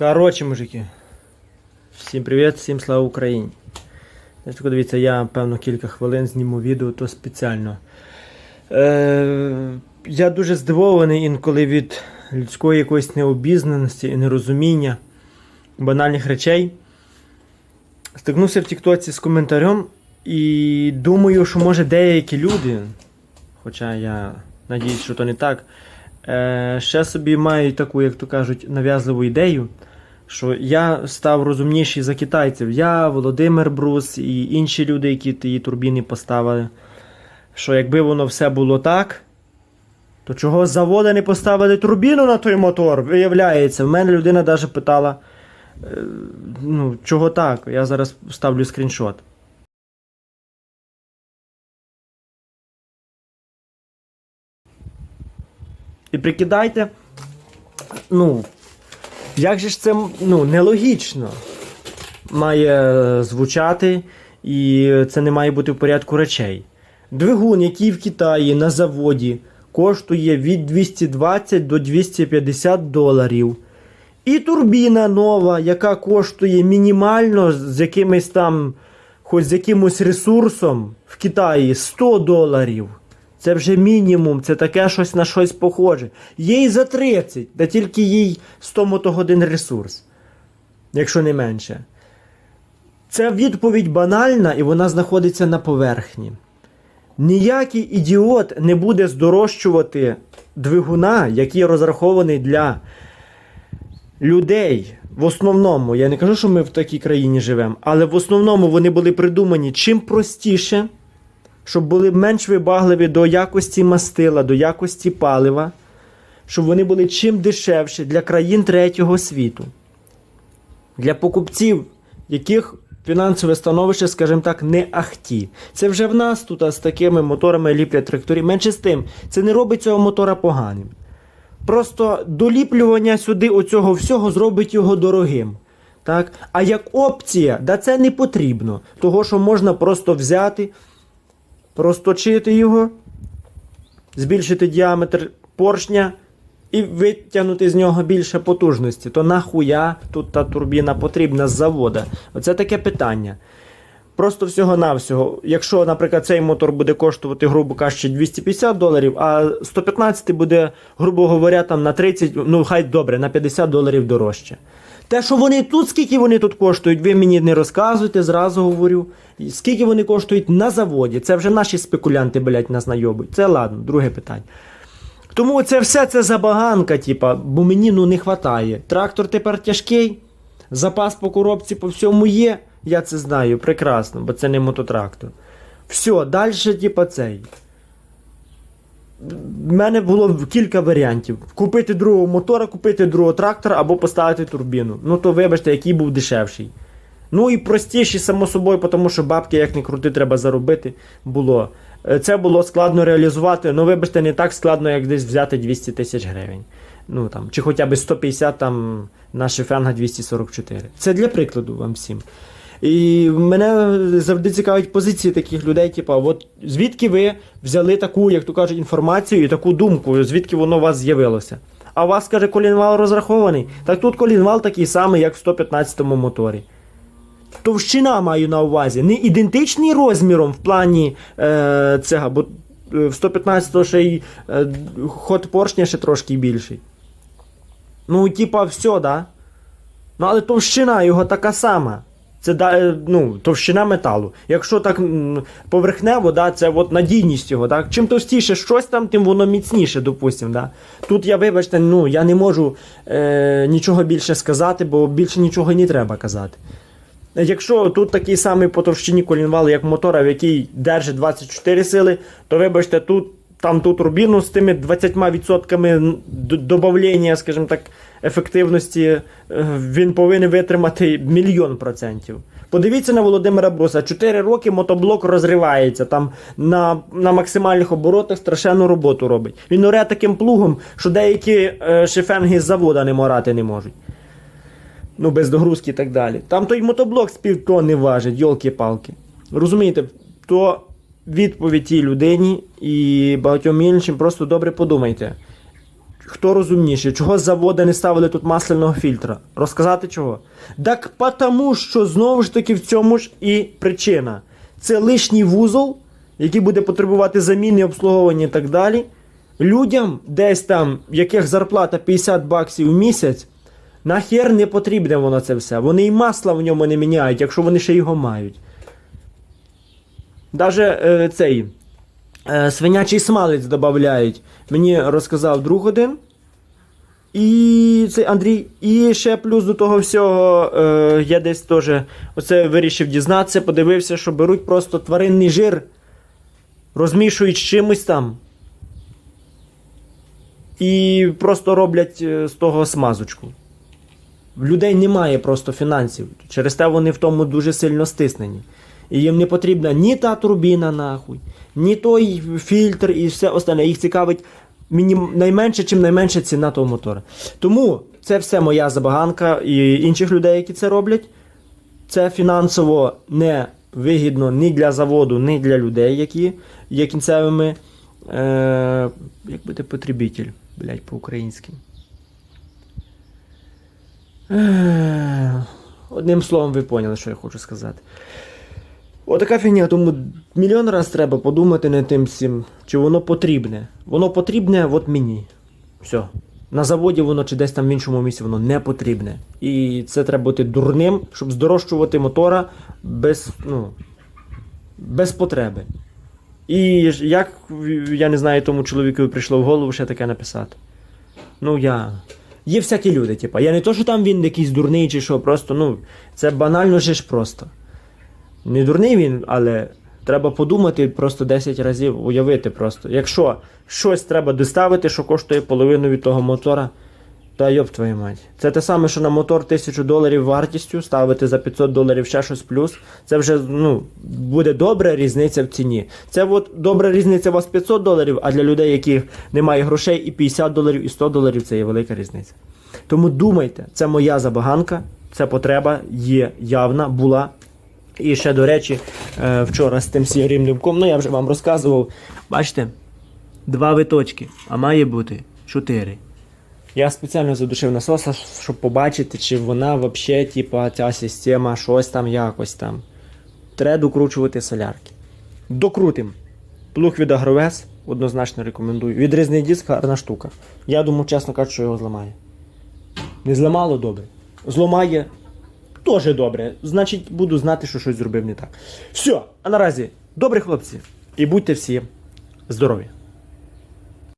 Коротше, мужики. Всім привіт, всім слава Україні. Дивіться, я певно кілька хвилин зніму відео, то спеціально. Е, я дуже здивований інколи від людської якоїсь необізнаності і нерозуміння банальних речей. Стикнувся в Тіктоці з коментарем і думаю, що може деякі люди, хоча я надіюсь, що то не так, е, ще собі мають таку, як то кажуть, нав'язливу ідею, що я став розумніший за китайців. Я, Володимир Брус і інші люди, які ті турбіни поставили. Що якби воно все було так, то чого з не поставили турбіну на той мотор? Виявляється, в мене людина навіть питала, е, ну, чого так? Я зараз ставлю скріншот. І прикидайте, ну, як же ж це ну, нелогічно має звучати, і це не має бути в порядку речей. Двигун, який в Китаї на заводі коштує від 220 до 250 доларів. І турбіна нова, яка коштує мінімально з якимось там, хоч з якимось ресурсом в Китаї 100 доларів. Це вже мінімум, це таке щось на щось похоже. І за 30, та тільки їй 100 мотогодин ресурс, якщо не менше. Це відповідь банальна і вона знаходиться на поверхні. Ніякий ідіот не буде здорожчувати двигуна, який розрахований для людей. В основному, я не кажу, що ми в такій країні живемо, але в основному вони були придумані чим простіше, щоб були менш вибагливі до якості мастила, до якості палива, щоб вони були чим дешевші для країн третього світу. Для покупців, яких фінансове становище, скажімо так, не ахті. Це вже в нас тут а з такими моторами ліплять тракторі. Менше з тим, це не робить цього мотора поганим. Просто доліплювання сюди оцього всього зробить його дорогим. Так? А як опція, да це не потрібно. Того, що можна просто взяти, просточити його, збільшити діаметр поршня і витягнути з нього більше потужності. То нахуя тут та турбіна потрібна з завода? Оце таке питання. Просто всього-навсього, якщо, наприклад, цей мотор буде коштувати, грубо кажучи, 250 доларів, а 115 буде, грубо говоря, там на 30, ну хай добре, на 50 доларів дорожче. Те, що вони тут, скільки вони тут коштують, ви мені не розказуйте, зразу говорю. Скільки вони коштують на заводі, це вже наші спекулянти, блядь, нас найобують. Це ладно, друге питання. Тому це все це забаганка, типа, бо мені ну не вистачає. Трактор тепер тяжкий, запас по коробці по всьому є. Я це знаю прекрасно, бо це не мототрактор. Все, далі, типа, цей. В мене було кілька варіантів: купити другого мотора, купити другого трактора або поставити турбіну. Ну то вибачте, який був дешевший. Ну і простіший, само собою, тому що бабки, як не крути, треба заробити. було. Е, Це було складно реалізувати, ну вибачте, не так складно, як десь взяти 200 тисяч гривень. Ну там, Чи хоча б 150 там на Шефенга 244. Це для прикладу вам всім. І мене завжди цікавить позиції таких людей, типу, от звідки ви взяли таку, як то кажуть, інформацію і таку думку, звідки воно у вас з'явилося. А у вас, каже, колінвал розрахований. Так тут колінвал такий самий, як в 115-му моторі. Товщина маю на увазі, не ідентичний розміром в плані е, цього, бо е, в 115 ще й е, ход поршня ще трошки більший. Ну, типа, все, да? Ну, але товщина його така сама. Це е, ну, товщина металу. Якщо так поверхнево, да, це от надійність його. Так? Чим товстіше щось там, тим воно міцніше, допустимо. Да? Тут я, вибачте, ну, я не можу е, нічого більше сказати, бо більше нічого не треба казати. Якщо тут такий самий по товщині колінвал, як мотора, в який держить 24 сили, то вибачте, тут там ту турбіну з тими 20% д- добавлення, скажімо так, ефективності, е, він повинен витримати мільйон процентів. Подивіться на Володимира Бруса. 4 роки мотоблок розривається, там на, на максимальних оборотах страшенну роботу робить. Він оре таким плугом, що деякі е, шифенги з завода не морати не можуть. Ну, без догрузки і так далі. Там той мотоблок з півтонни важить, йолки-палки. Розумієте, то відповідь тій людині і багатьом іншим просто добре подумайте. Хто розумніший, чого з заводу не ставили тут масляного фільтра? Розказати чого? Так потому, що знову ж таки в цьому ж і причина. Це лишній вузол, який буде потребувати заміни, обслуговування і так далі. Людям, десь там, яких зарплата 50 баксів в місяць, нахер не потрібне воно це все. Вони і масла в ньому не міняють, якщо вони ще його мають. Даже е, цей свинячий смалець додають. Мені розказав друг один. І цей Андрій, і ще плюс до того всього, е, я десь теж оце вирішив дізнатися, подивився, що беруть просто тваринний жир, розмішують з чимось там. І просто роблять е, з того смазочку. В людей немає просто фінансів. Через те вони в тому дуже сильно стиснені. І їм не потрібна ні та турбіна, нахуй, ні той фільтр і все остальне. Їх цікавить мінім... найменше, чим найменша ціна того мотора. Тому це все моя забаганка і інших людей, які це роблять. Це фінансово не вигідно ні для заводу, ні для людей, які є кінцевими. Е... Як буде потребитель, блядь, по-українськи. Е, Одним словом, ви поняли, що я хочу сказати. Отака фігня, тому мільйон раз треба подумати над тим всім, чи воно потрібне. Воно потрібне от мені. Все. На заводі воно чи десь там в іншому місці воно не потрібне. І це треба бути дурним, щоб здорожчувати мотора без, ну, без потреби. І як, я не знаю, тому чоловікові прийшло в голову ще таке написати. Ну я. Є всякі люди, типа. Я не то, що там він якийсь дурний чи що, просто, ну, це банально же ж просто. Не дурний він, але треба подумати просто 10 разів, уявити просто. Якщо щось треба доставити, що коштує половину від того мотора, та йоп твою мать. Це те саме, що на мотор 1000 доларів вартістю ставити за 500 доларів ще щось плюс. Це вже ну, буде добра різниця в ціні. Це от добра різниця у вас 500 доларів, а для людей, яких немає грошей, і 50 доларів, і 100 доларів це є велика різниця. Тому думайте, це моя забаганка, це потреба є явна, була. І ще, до речі, е, вчора з тим сірим лівком, ну я вже вам розказував. Бачите, два виточки, а має бути чотири. Я спеціально задушив насоса, щоб побачити, чи вона взагалі, типа, ця система, щось там якось там. Треба докручувати солярки. Докрутим. Плуг від Агровес однозначно рекомендую. Відрізний диск гарна штука. Я думаю, чесно кажучи, що його зламає. Не зламало добре. Зламає теж добре. Значить, буду знати, що щось зробив не так. Все, а наразі, добрі хлопці, і будьте всі здорові!